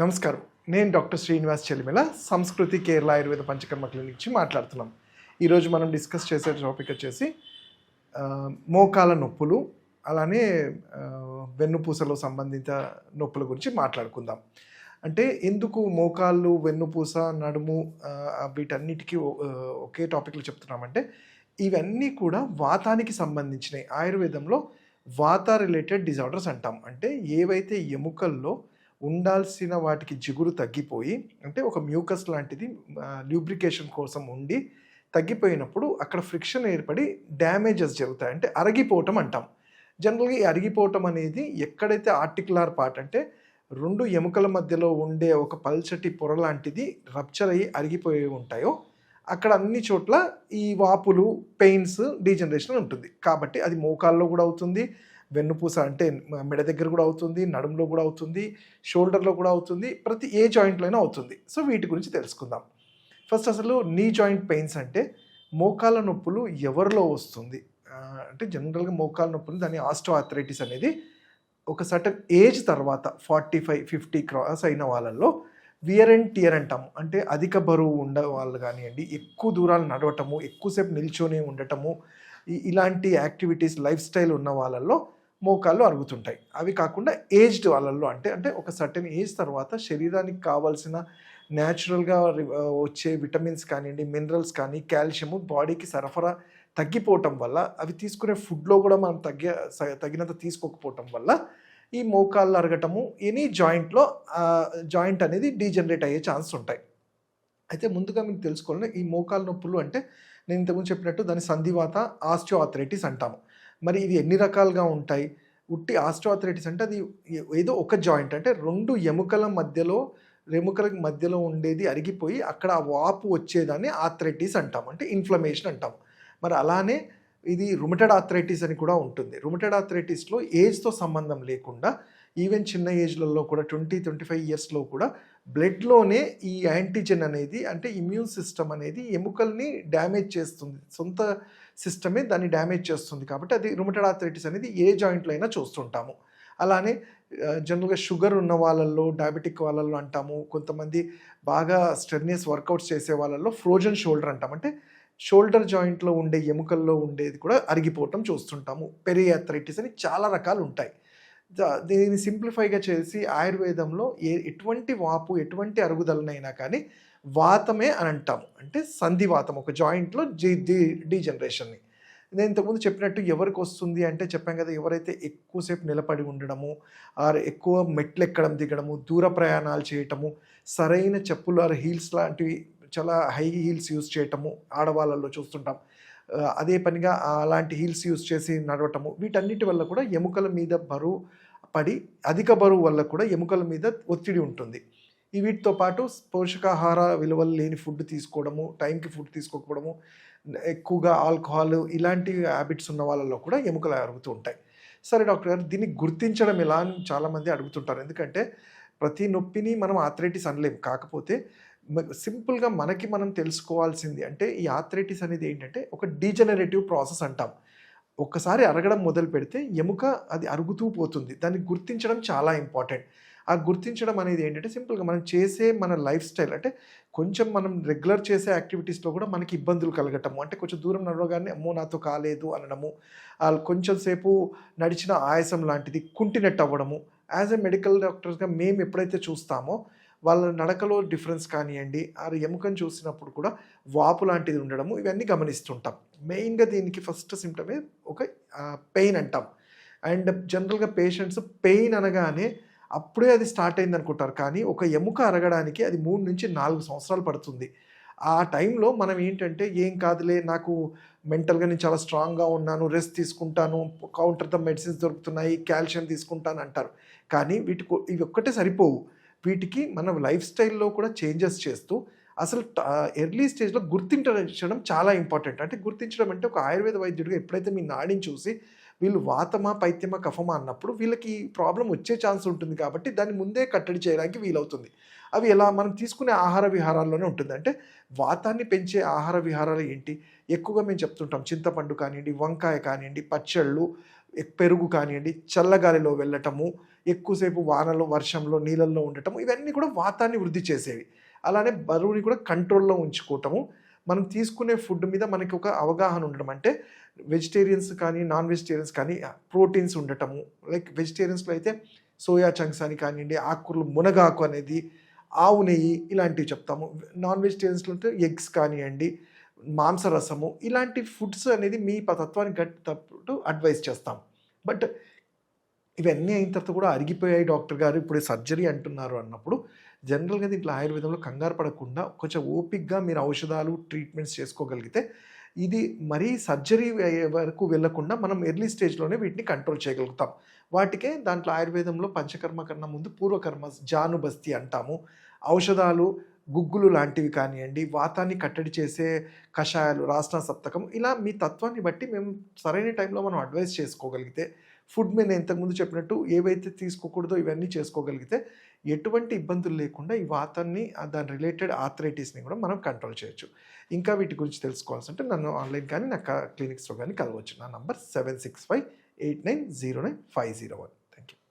నమస్కారం. నేను డాక్టర్ శ్రీనివాస్ చెలిమిల సంస్కృతి కేరళ ఆయుర్వేద పంచకర్మ క్లినిక్ నుంచి మాట్లాడుతున్నాం. ఈరోజు మనం డిస్కస్ చేసే టాపిక్ వచ్చేసి మోకాల నొప్పులు అలానే వెన్నుపూసలో సంబంధిత నొప్పుల గురించి మాట్లాడుకుందాం. అంటే ఎందుకు మోకాళ్ళు వెన్నుపూస నడుము వీటన్నిటికీ ఒకే టాపిక్లు చెప్తున్నామంటే ఇవన్నీ కూడా వాతానికి సంబంధించినవి ఆయుర్వేదంలో వాత రిలేటెడ్ డిజార్డర్స్ అంటాం. అంటే ఏవైతే ఎముకల్లో ఉండాల్సిన వాటికి జిగురు తగ్గిపోయి అంటే ఒక మ్యూకస్ లాంటిది ల్యూబ్రికేషన్ కోసం ఉండి తగ్గిపోయినప్పుడు అక్కడ ఫ్రిక్షన్ ఏర్పడి డ్యామేజెస్ జరుగుతాయి. అంటే అరిగిపోవటం అంటాం. జనరల్గా ఈ అరిగిపోవటం అనేది ఎక్కడైతే ఆర్టికులర్ పార్ట్ అంటే రెండు ఎముకల మధ్యలో ఉండే ఒక పల్చటి పొర లాంటిది రప్చర్ అయ్యి అరిగిపోయి ఉంటాయో అక్కడ అన్ని చోట్ల ఈ వాపులు పెయిన్స్ డీజనరేషన్ ఉంటుంది. కాబట్టి అది మోకాల్లో కూడా అవుతుంది. వెన్నుపూస అంటే మెడ దగ్గర కూడా అవుతుంది నడుములో కూడా అవుతుంది షోల్డర్లో కూడా అవుతుంది ప్రతి ఏ జాయింట్లోనే అవుతుంది. సో వీటి గురించి తెలుసుకుందాం. ఫస్ట్ అసలు నీ జాయింట్ పెయిన్స్ అంటే మోకాళ్ళ నొప్పులు ఎవరిలో వస్తుంది? అంటే జనరల్గా మోకాళ్ళ నొప్పులు దాని ఆస్టో ఆథరైటిస్ అనేది ఒక సర్టన్ ఏజ్ తర్వాత ఫార్టీ ఫైవ్ ఫిఫ్టీ క్రాస్ అయిన వాళ్ళల్లో వియర్ అండ్ టియర్ అంటాము అంటే అధిక బరువు ఉండే వాళ్ళు కానివ్వండి ఎక్కువ దూరాలు నడవటము ఎక్కువసేపు నిల్చొని ఉండటము ఇలాంటి యాక్టివిటీస్ లైఫ్ స్టైల్ ఉన్న వాళ్ళల్లో మోకాళ్ళు అరుగుతుంటాయి. అవి కాకుండా ఏజ్డ్ వాళ్ళల్లో అంటే అంటే ఒక సర్టెన్ ఏజ్ తర్వాత శరీరానికి కావాల్సిన న్యాచురల్గా వచ్చే విటమిన్స్ కానివ్వండి మినరల్స్ కానీ కాల్షియము బాడీకి సరఫరా తగ్గిపోవటం వల్ల అవి తీసుకునే ఫుడ్లో కూడా మనం తగ్గ తగినంత తీసుకోకపోవటం వల్ల ఈ మోకాళ్ళు అరగటము ఎనీ జాయింట్లో జాయింట్ అనేది డీజనరేట్ అయ్యే ఛాన్స్ ఉంటాయి. అయితే ముందుగా మీకు తెలుసుకోవాలంటే ఈ మోకాలు నొప్పులు అంటే నేను ఇంతకుముందు చెప్పినట్టు దాని సంధివాత ఆస్టియోఆథరైటిస్ అంటాము. మరి ఇది ఎన్ని రకాలుగా ఉంటాయి? ఉట్టి ఆస్టియోఆథరైటిస్ అంటే అది ఏదో ఒక జాయింట్ అంటే రెండు ఎముకల మధ్యలో రెముకల మధ్యలో ఉండేది అరిగిపోయి అక్కడ ఆ వాపు వచ్చేదాన్ని ఆథరైటిస్ అంటాం అంటే ఇన్ఫ్లమేషన్ అంటాం మరి అలానే ఇది రుమటెడ్ ఆథరైటిస్ అని కూడా ఉంటుంది. రుమటెడ్ ఆథరైటిస్లో ఏజ్తో సంబంధం లేకుండా ఈవెన్ చిన్న ఏజ్లలో కూడా ట్వంటీ ట్వంటీ ఫైవ్ ఇయర్స్లో కూడా బ్లడ్లోనే ఈ యాంటీజెన్ అనేది అంటే ఇమ్యూన్ సిస్టమ్ అనేది ఎముకల్ని డ్యామేజ్ చేస్తుంది. సొంత సిస్టమే దాన్ని డ్యామేజ్ చేస్తుంది కాబట్టి అది రుమటెడ్ ఆథరైటిస్ అనేది ఏ జాయింట్లో అయినా చూస్తుంటాము. అలానే జనరల్గా షుగర్ ఉన్న వాళ్ళల్లో డయాబెటిక్ వాళ్ళల్లో అంటాము. కొంతమంది బాగా స్టెర్నియస్ వర్కౌట్స్ చేసే వాళ్ళల్లో ఫ్రోజన్ షోల్డర్ అంటాం అంటే షోల్డర్ జాయింట్లో ఉండే ఎముకల్లో ఉండేది కూడా అరిగిపోవటం చూస్తుంటాము. పెరియాథ్రైటిస్ అని చాలా రకాలు ఉంటాయి. దీనిని సింప్లిఫైగా చేసి ఆయుర్వేదంలో ఏ ఎటువంటి వాపు ఎటువంటి అరుగుదలనైనా కానీ వాతమే అని అంటాము. అంటే సంధివాతం ఒక జాయింట్లో జీ డీ డీజనరేషన్ని నేను ఇంతకుముందు చెప్పినట్టు ఎవరికి వస్తుంది అంటే చెప్పాం కదా ఎవరైతే ఎక్కువసేపు నిలబడి ఉండడము ఆర్ ఎక్కువ మెట్లు ఎక్కడం దిగడము దూర ప్రయాణాలు చేయటము సరైన చెప్పులు ఆర్ హీల్స్ లాంటివి చాలా హై హీల్స్ యూజ్ చేయటము ఆడవాళ్ళల్లో చూస్తుంటాం. అదే పనిగా అలాంటి హీల్స్ యూజ్ చేసి నడవటము వీటన్నిటి వల్ల కూడా ఎముకల మీద బరువు పడి అధిక బరువు వల్ల కూడా ఎముకల మీద ఒత్తిడి ఉంటుంది. ఈ వీటితో పాటు పోషకాహార విలువలు లేని ఫుడ్ తీసుకోవడము టైంకి ఫుడ్ తీసుకోకపోవడము ఎక్కువగా ఆల్కహాల్ ఇలాంటి హ్యాబిట్స్ ఉన్న వాళ్ళలో కూడా ఎముకలు అరుగుతూ ఉంటాయి. సరే డాక్టర్ గారు దీన్ని గుర్తించడం ఎలా అని చాలామంది అడుగుతుంటారు. ఎందుకంటే ప్రతి నొప్పిని మనం ఆథరైటిస్ అనలేము కాకపోతే సింపుల్గా మనకి మనం తెలుసుకోవాల్సింది అంటే ఈ ఆథరైటిస్ అనేది ఏంటంటే ఒక డీజనరేటివ్ ప్రాసెస్ అంటాం. ఒక్కసారి అరగడం మొదలు పెడితే ఎముక అది అరుగుతూ పోతుంది. దాన్ని గుర్తించడం చాలా ఇంపార్టెంట్. ఆ గుర్తించడం అనేది ఏంటంటే సింపుల్గా మనం చేసే మన లైఫ్ స్టైల్ అంటే కొంచెం మనం రెగ్యులర్ చేసే యాక్టివిటీస్లో కూడా మనకి ఇబ్బందులు కలగటము. అంటే కొంచెం దూరం నడవగానే అమ్మో నాతో కాలేదు అనడము. కొంచెం సేపు నడిచిన ఆయాసం లాంటిది కుంటినట్టు అవ్వడము. యాజ్ ఎ మెడికల్ డాక్టర్స్గా మేము ఎప్పుడైతే చూస్తామో వాళ్ళ నడకలో డిఫరెన్స్ కానివ్వండి ఆ ఎముకను చూసినప్పుడు కూడా వాపు లాంటిది ఉండడము ఇవన్నీ గమనిస్తుంటాం. మెయిన్గా దీనికి ఫస్ట్ సిమ్టమే ఒక పెయిన్ అంటాం. అండ్ జనరల్గా పేషెంట్స్ పెయిన్ అనగానే అప్పుడే అది స్టార్ట్ అయింది అనుకుంటారు కానీ ఒక ఎముక అరగడానికి అది మూడు నుంచి నాలుగు సంవత్సరాలు పడుతుంది. ఆ టైంలో మనం ఏంటంటే ఏం కాదులే నాకు మెంటల్గా నేను చాలా స్ట్రాంగ్గా ఉన్నాను రెస్ట్ తీసుకుంటాను కౌంటర్ ద మెడిసిన్స్ దొరుకుతున్నాయి కాల్షియం తీసుకుంటాను అంటారు. కానీ వీటికి ఇవి ఒక్కటే సరిపోవు. వీటికి మన లైఫ్ స్టైల్లో కూడా చేంజెస్ చేస్తూ అసలు ఎర్లీ స్టేజ్లో గుర్తించడం చాలా ఇంపార్టెంట్. అంటే గుర్తించడం అంటే ఒక ఆయుర్వేద వైద్యుడిగా ఎప్పుడైతే మీ నాడిని చూసి వీళ్ళు వాతమా పైత్యమా కఫమా అన్నప్పుడు వీళ్ళకి ప్రాబ్లం వచ్చే ఛాన్స్ ఉంటుంది కాబట్టి దాన్ని ముందే కట్టడి చేయడానికి వీలవుతుంది. అవి ఎలా మనం తీసుకునే ఆహార విహారాల్లోనే ఉంటుంది. అంటే వాతాన్ని పెంచే ఆహార విహారాలు ఏంటి? ఎక్కువగా మేము చెప్తుంటాం చింతపండు కానివ్వండి వంకాయ కానివ్వండి పచ్చళ్ళు పెరుగు కానివ్వండి చల్లగాలిలో వెళ్ళటము ఎక్కువసేపు వానలో వర్షంలో నీళ్ళల్లో ఉండటం ఇవన్నీ కూడా వాతాన్ని వృద్ధి చేసేవి. అలానే బరువుని కూడా కంట్రోల్లో ఉంచుకోవటము. మనం తీసుకునే ఫుడ్ మీద మనకి ఒక అవగాహన ఉండడం అంటే వెజిటేరియన్స్ కానీ నాన్ వెజిటేరియన్స్ కానీ ప్రోటీన్స్ ఉండటము. లైక్ వెజిటేరియన్స్లో అయితే సోయా చంక్స్ అని కానివ్వండి ఆకుకూరలు మునగాకు అనేది ఆవు నెయ్యి ఇలాంటివి చెప్తాము. నాన్ వెజిటేరియన్స్లో అంటే ఎగ్స్ కానివ్వండి మాంసరసము ఇలాంటి ఫుడ్స్ అనేది మీ తత్వానికి గట్టప్పుడు అడ్వైస్ చేస్తాం. బట్ ఇవన్నీ అయిన తర్వాత కూడా అరిగిపోయాయి డాక్టర్ గారు. ఇప్పుడు సర్జరీ అంటున్నారు అన్నప్పుడు జనరల్గా దీంట్లో ఆయుర్వేదంలో కంగారు పడకుండా కొంచెం ఓపిక్గా మీరు ఔషధాలు ట్రీట్మెంట్స్ చేసుకోగలిగితే ఇది మరీ సర్జరీ అయ్యే వరకు వెళ్ళకుండా మనం ఎర్లీ స్టేజ్లోనే వీటిని కంట్రోల్ చేయగలుగుతాం. వాటికే దాంట్లో ఆయుర్వేదంలో పంచకర్మ కన్నా ముందు పూర్వకర్మ జానుబస్తి అంటాము. ఔషధాలు గుగ్గులు లాంటివి కానివ్వండి వాతాన్ని కట్టడి చేసే కషాయాలు రాష్ట్ర సప్తకం ఇలా మీ తత్వాన్ని బట్టి మేము సరైన టైంలో మనం అడ్వైస్ చేసుకోగలిగితే ఫుడ్ మీద ఇంతకుముందు చెప్పినట్టు ఏవైతే తీసుకోకూడదో ఇవన్నీ చేసుకోగలిగితే ఎటువంటి ఇబ్బందులు లేకుండా ఈ వాతాన్ని దాని రిలేటెడ్ ఆథరైటిస్ని కూడా మనం కంట్రోల్ చేయొచ్చు. ఇంకా వీటి గురించి తెలుసుకోవాల్సింటే నన్ను ఆన్లైన్ కానీ నా క్లినిక్స్లో కానీ కలవచ్చు. నా number seven six five eight nine zero nine five zero one.